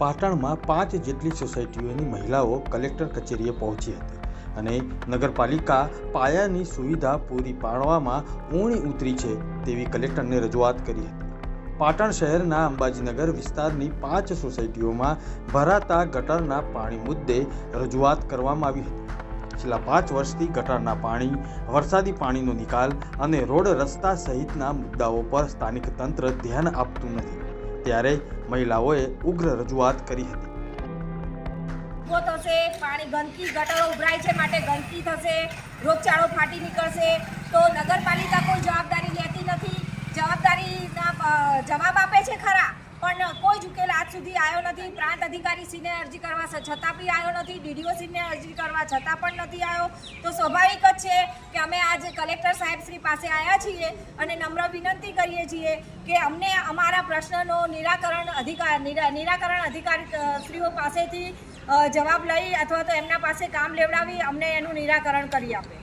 પાટણમાં પાંચ જેટલી સોસાયટીઓની મહિલાઓ કલેક્ટર કચેરીએ પહોંચી હતી અને નગરપાલિકા પાયાની સુવિધા પૂરી પાડવામાં ઊણી ઉતરી છે તેવી કલેક્ટરને રજૂઆત કરી હતી. પાટણ શહેરના અંબાજીનગર વિસ્તારની પાંચ સોસાયટીઓમાં ભરાતા ગટરના પાણી મુદ્દે રજૂઆત કરવામાં આવી હતી. છેલ્લા પાંચ વર્ષથી ગટરના પાણી, વરસાદી પાણીનો નિકાલ અને રોડ રસ્તા સહિતના મુદ્દાઓ પર સ્થાનિક તંત્ર ધ્યાન આપતું નથી. ત્યારે મહિલાઓએ ઉગ્ર રજૂઆત કરી હતી. ગંદકી, ગટરો ઉભરાય છે માટે ગંદકી થશે, રોગચાળો ફાટી નીકળશે. તો નગરપાલિકા કોઈ જવાબદારી લેતી નથી. જવાબદારીના જવાબ કોઈ જ ઉકેલ આજ સુધી આવ્યો નથી. પ્રાંત અધિકારી શ્રીને અરજી કરવા છતાં બી આવ્યો નથી. ડીડીઓ સીને અરજી કરવા છતાં પણ નથી આવ્યો તો સ્વાભાવિક જ છે કે અમે આજે કલેક્ટર સાહેબ શ્રી પાસે આવ્યા છીએ અને નમ્ર વિનંતી કરીએ છીએ કે અમને અમારા પ્રશ્નનો નિરાકરણ અધિકાર નિરા- નિરાકરણ અધિકારી અ, શ્રીઓ પાસેથી જવાબ લઈ અથવા તો એમના પાસે કામ લેવડાવી અમને એનું નિરાકરણ કરી આપે.